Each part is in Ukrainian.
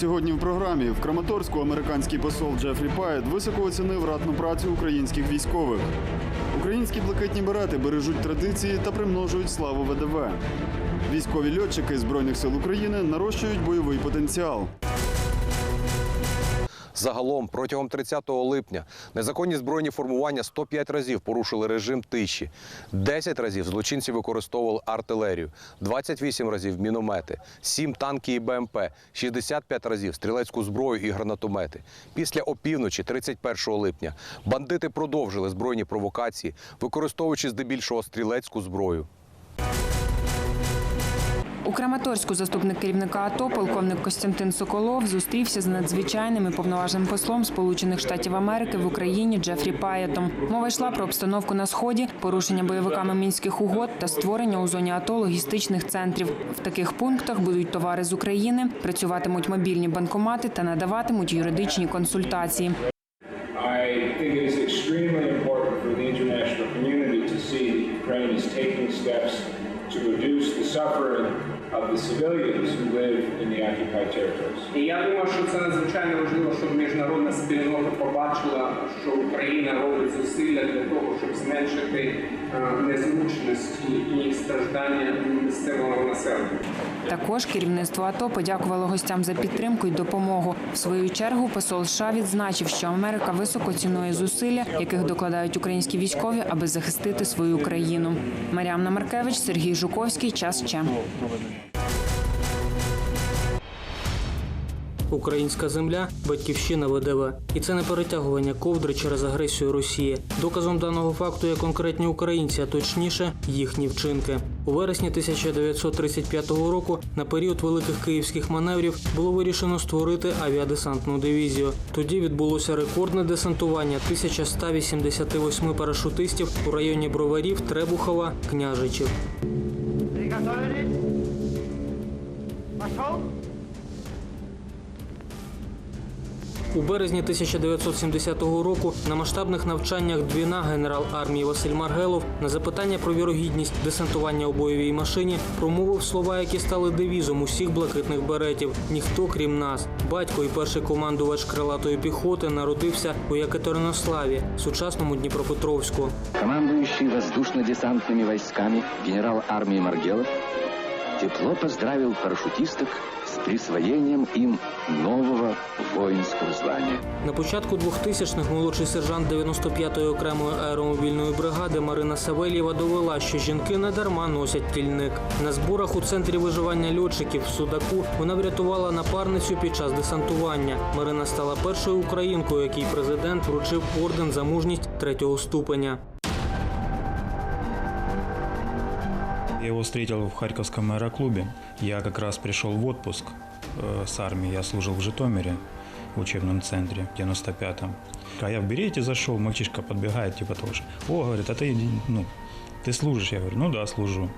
Сьогодні в програмі в Краматорську американський посол Джефрі Пайет високо оцінив ратну працю українських військових. Українські блакитні берети бережуть традиції та примножують славу ВДВ. Військові льотчики Збройних сил України нарощують бойовий потенціал. Загалом протягом 30 липня незаконні збройні формування 105 разів порушили режим тиші, 10 разів злочинці використовували артилерію, 28 разів міномети, 7 танки і БМП, 65 разів стрілецьку зброю і гранатомети. Після опівночі, 31 липня, бандити продовжили збройні провокації, використовуючи здебільшого стрілецьку зброю. У Краматорську заступник керівника АТО, полковник Костянтин Соколов, зустрівся з надзвичайним і повноважним послом Сполучених Штатів Америки в Україні Джефрі Паєтом. Мова йшла про обстановку на сході, порушення бойовиками мінських угод та створення у зоні АТО логістичних центрів. В таких пунктах будуть товари з України, працюватимуть мобільні банкомати та надаватимуть юридичні консультації. Ukraine is taking steps to reduce the suffering of the civilians who live in the occupied territories. І я думаю, що це надзвичайно важливо, щоб міжнародна спільнота побачила, що Україна робить зусилля для того, щоб зменшити е, незручності і страждання місцевого населення. Також керівництво АТО подякувало гостям за підтримку і допомогу. В свою чергу посол США відзначив, що Америка високо цінує зусилля, яких докладають українські військові, аби захистити свою країну. Маріамна Маркевич, Сергій Жуковський. Час ще. Українська земля батьківщина ВДВ. І це не перетягування ковдри через агресію Росії. Доказом даного факту є конкретні українці, а точніше їхні вчинки. У вересні 1935 року на період великих київських маневрів було вирішено створити авіадесантну дивізію. Тоді відбулося рекордне десантування 1188 парашутистів у районі Броварів, Требухова, Княжичів. У березні 1970 року на масштабних навчаннях Двіна генерал армії Василь Маргелов на запитання про вірогідність десантування у бойовій машині промовив слова, які стали девізом усіх блакитних беретів. Ніхто крім нас. Батько і перший командувач крилатої піхоти народився у Екатеринославі, сучасному Дніпропетровську. Командующий воздушно-десантными войсками генерал армии Маргелов тепло поздравил парашютисток с присвоением им нового воинского звания. На початку 2000-х молодший сержант 95-ї окремої аеромобільної бригади Марина Савельєва довела, що жінки не дарма носять тільник. На зборах у центрі виживання льотчиків в Судаку вона врятувала напарницю під час десантування. Марина стала першою українкою, якій президент вручив орден за мужність третього ступеня. Я его встретил в Харьковском аэроклубе. Я как раз пришел в отпуск э, с армии. Я служил в Житомире, в учебном центре, в 95-м. А я в берете зашел, мальчишка подбегает, типа тоже. О, говорит, а ты, ну, ты служишь? Я говорю, ну да, служу.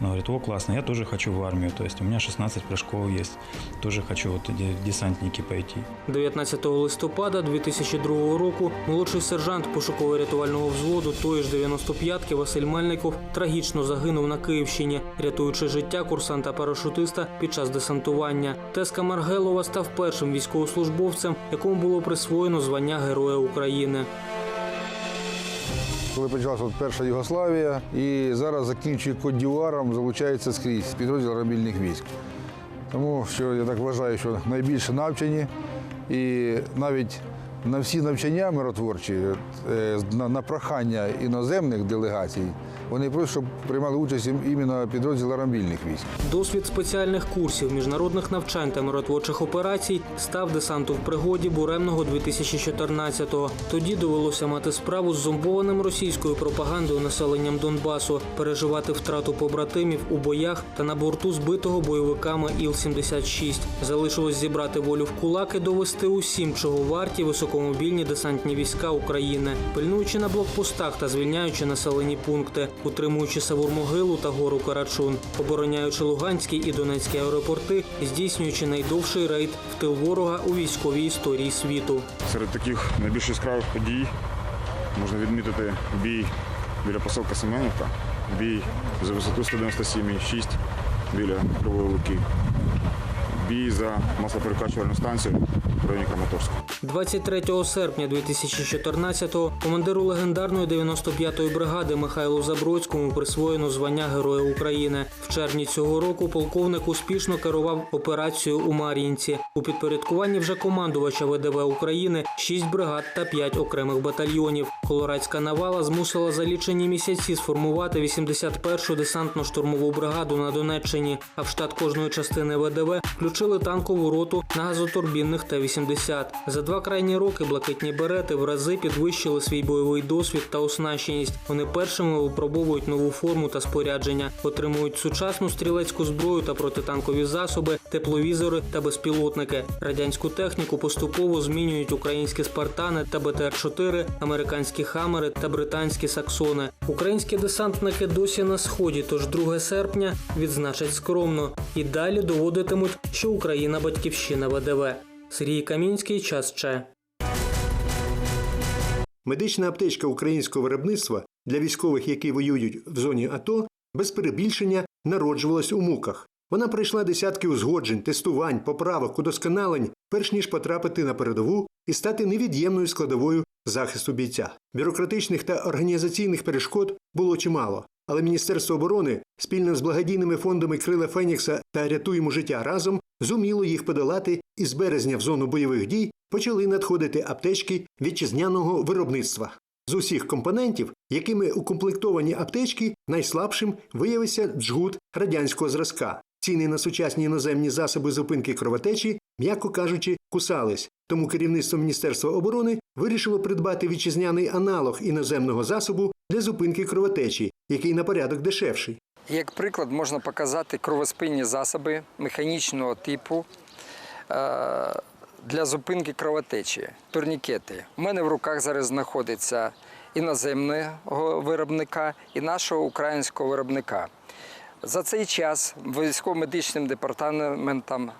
Он говорит, о, классно, я тоже хочу в армию. То есть у меня 16 прыжков есть. Тоже хочу вот в десантники пойти. 19 листопада 2002 року молодший сержант пошуково-рятувального взводу тої ж 95-ки Василь Мельников трагічно загинув на Київщині, рятуючи життя курсанта-парашутиста під час десантування. Теска Маргелова став першим військовослужбовцем, якому було присвоєно звання Героя України. Коли почалася перша Югославія, і зараз закінчує Кодіваром, залучається скрізь підрозділ рабільних військ. Тому що я так вважаю, що найбільше навчені і навіть на всі навчання миротворчі, е, на, прохання іноземних делегацій, вони просять, щоб приймали участь іменно підрозділи мобільних військ. Досвід спеціальних курсів, міжнародних навчань та миротворчих операцій став десанту в пригоді буремного 2014-го. Тоді довелося мати справу з зомбованим російською пропагандою населенням Донбасу, переживати втрату побратимів у боях та на борту збитого бойовиками Іл-76. Залишилось зібрати волю в кулак і довести усім, чого варті високомобільні десантні війська України, пильнуючи на блокпостах та звільняючи населені пункти, утримуючи Савур-Могилу та гору Карачун, обороняючи Луганський і Донецький аеропорти, здійснюючи найдовший рейд в тил ворога у військовій історії світу. Серед таких найбільш яскравих подій можна відмітити бій біля поселка Семенівка, бій за висоту 197,6 біля Кривої Луки, бій за маслоперекачувальну станцію в районі Краматорська. 23 серпня 2014-го командиру легендарної 95-ї бригади Михайлу Забродському присвоєно звання Героя України. В червні цього року полковник успішно керував операцією у Мар'їнці. У підпорядкуванні вже командувача ВДВ України 6 бригад та 5 окремих батальйонів. Колорадська навала змусила за лічені місяці сформувати 81-шу десантно-штурмову бригаду на Донеччині. А в штат кожної частини ВДВ включили танкову роту на газотурбінних Т-80. За два крайні роки блакитні берети в рази підвищили свій бойовий досвід та оснащеність. Вони першими випробовують нову форму та спорядження, отримують сучасну стрілецьку зброю та протитанкові засоби, тепловізори та безпілотники. Радянську техніку поступово змінюють українські спартани та БТР-4, американські хамери та британські саксони. Українські десантники досі на сході, тож 2 серпня відзначать скромно і далі доводитимуть, що Україна батьківщина ВДВ. Сергій Камінський, час Че. Медична аптечка українського виробництва для військових, які воюють в зоні АТО, без перебільшення народжувалась у муках. Вона пройшла десятки узгоджень, тестувань, поправок, удосконалень, перш ніж потрапити на передову і стати невід'ємною складовою захисту бійця. Бюрократичних та організаційних перешкод було чимало, але Міністерство оборони спільно з благодійними фондами Крила Фенікса та Рятуємо життя разом зуміло їх подолати і з березня в зону бойових дій почали надходити аптечки вітчизняного виробництва. З усіх компонентів, якими укомплектовані аптечки, найслабшим виявився джгут радянського зразка. Ціни на сучасні іноземні засоби зупинки кровотечі, м'яко кажучи, кусались. Тому керівництво Міністерства оборони вирішило придбати вітчизняний аналог іноземного засобу для зупинки кровотечі, який на порядок дешевший. Як приклад можна показати кровоспинні засоби механічного типу е, для зупинки кровотечі, турнікети. У мене в руках зараз знаходиться іноземного виробника і нашого українського виробника. За цей час військово-медичним департаментом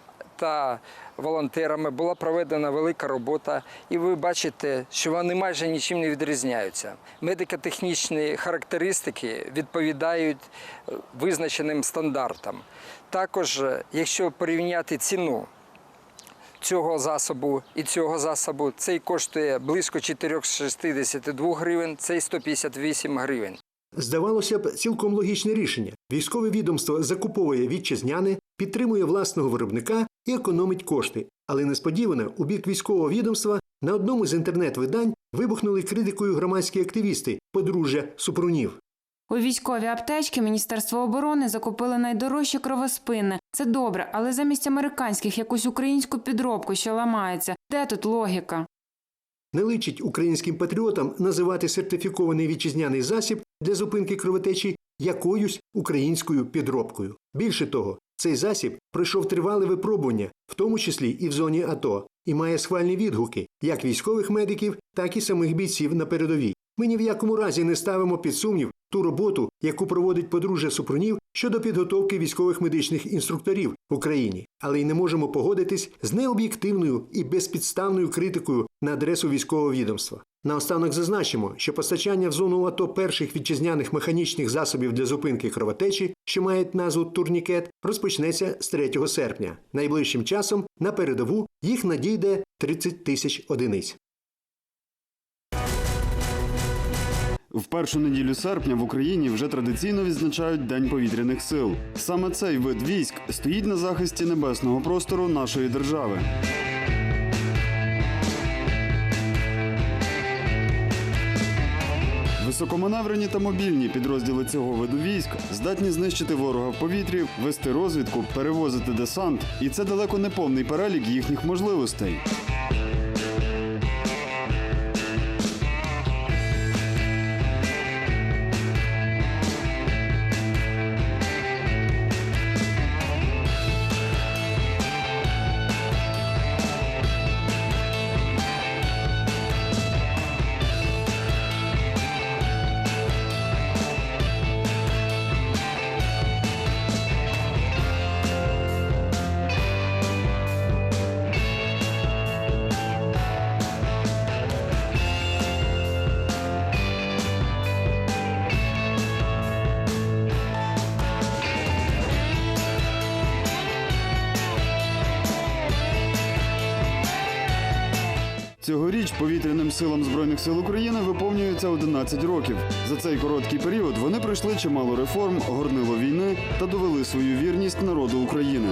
та волонтерами була проведена велика робота, і ви бачите, що вони майже нічим не відрізняються. Медико-технічні характеристики відповідають е, визначеним стандартам. Також, е, якщо порівняти ціну цього засобу і цього засобу, цей коштує близько 462 гривень, цей 158 гривень. Здавалося б, цілком логічне рішення. Військове відомство закуповує вітчизняне, підтримує власного виробника і економить кошти. Але несподівано у бік військового відомства на одному з інтернет-видань вибухнули критикою громадські активісти подружжя Супрунів. У військові аптечки Міністерство оборони закупили найдорожчі кровоспини. Це добре, але замість американських якусь українську підробку, що ламається. Де тут логіка? Не личить українським патріотам називати сертифікований вітчизняний засіб для зупинки кровотечі якоюсь українською підробкою. Більше того, цей засіб пройшов тривале випробування, в тому числі і в зоні АТО, і має схвальні відгуки як військових медиків, так і самих бійців на передовій. Ми ні в якому разі не ставимо під сумнів ту роботу, яку проводить подружжя Супрунів щодо підготовки військових медичних інструкторів в Україні, але й не можемо погодитись з необ'єктивною і безпідставною критикою на адресу військового відомства. Наостанок зазначимо, що постачання в зону АТО перших вітчизняних механічних засобів для зупинки кровотечі, що мають назву турнікет, розпочнеться з 3 серпня. Найближчим часом на передову їх надійде 30 тисяч одиниць. В першу неділю серпня в Україні вже традиційно відзначають День повітряних сил. Саме цей вид військ стоїть на захисті небесного простору нашої держави. Високоманеврені та мобільні підрозділи цього виду військ здатні знищити ворога в повітрі, вести розвідку, перевозити десант, і це далеко не повний перелік їхніх можливостей. Цьогоріч повітряним силам Збройних сил України виповнюється 11 років. За цей короткий період вони пройшли чимало реформ, горнило війни та довели свою вірність народу України.